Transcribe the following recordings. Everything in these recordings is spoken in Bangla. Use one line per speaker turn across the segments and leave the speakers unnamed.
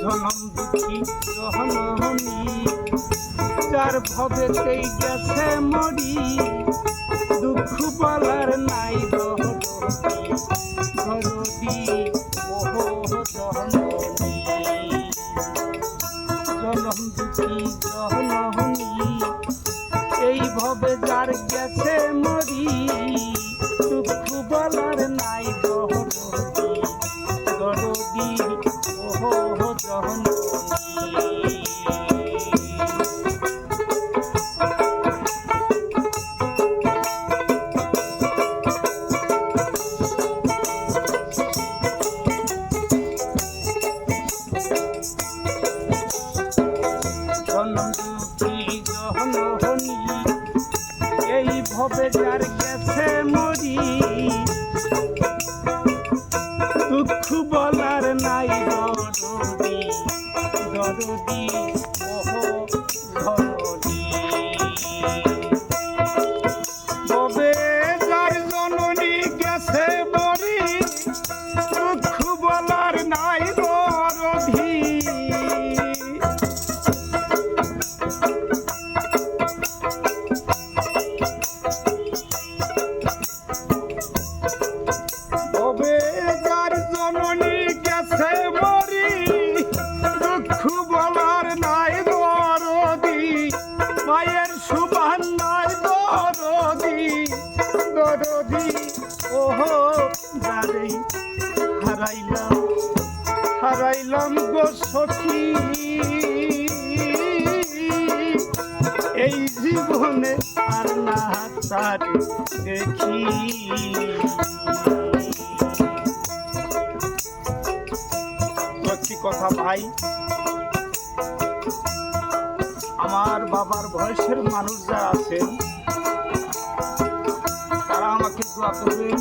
জনম দুঃখী ভবেতেই গেছে মরি দুঃখ বলার নাই দহরদি দুঃখ বলার হারাইলাম হারাইলাম গো সখী। এই জীবনে আর না তার দেখি। সত্যি কথা ভাই, আমার বাবার বয়সের মানুষ যারা আছেন, তারা আমাকে দোয়া করবেন।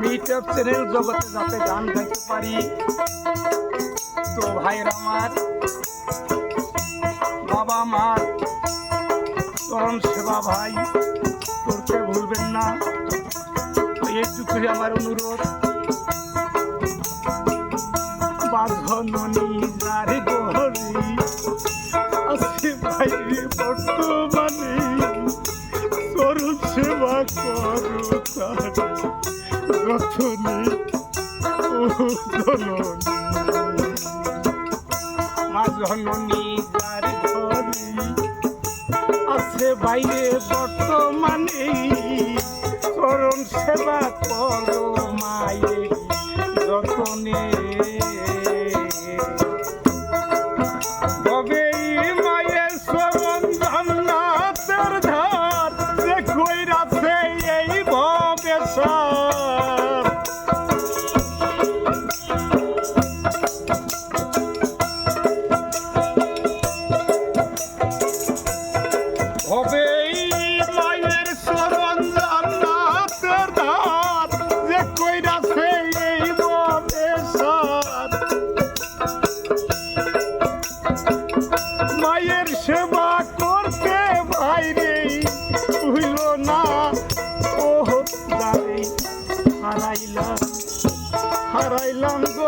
আমি ইউটিউব চ্যানেল জগতে যাতে গান গাইতে পারি। তো ভাইয়ের আমার, বাবা মার চরম সেবা ভাই করতে ভুলবেন না। এইটুকুই আমার অনুরোধ। বাঁধননি যারে গহরি আছে বাইরে বর্তমানে। করু সেবা করু রথনে ও জননী মা জননী যার ঘরে আছে বাইরে বর্তমানে চরণ সেবা করো মায়ের যতনে তবে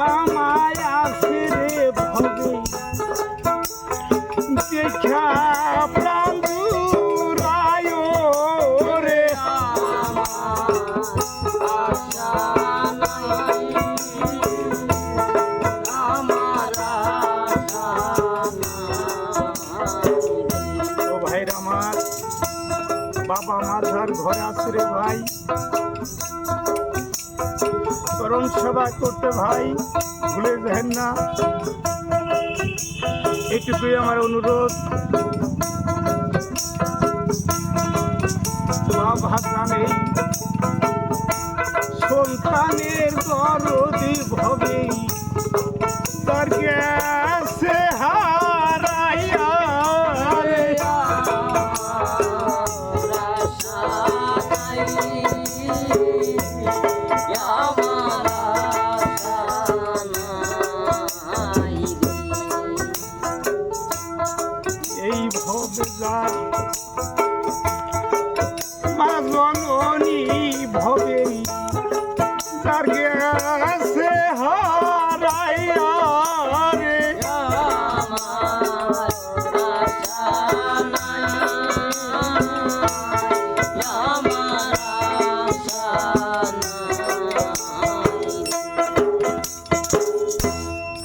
বাবা মায়া ফিরে ভবে দেখা প্রাণ জুড়ায় রে। ও ভাইরা আমার, বাবা মাঝার ঘরে আছে রে ভাই। করম সেবা করতে ভাই ভুলে যাবেন না এইটুকুই আমার অনুরোধ সন্তানের দরদি ভবে তার গেছে হারাইয়া রে এই ভবে যার মা জননী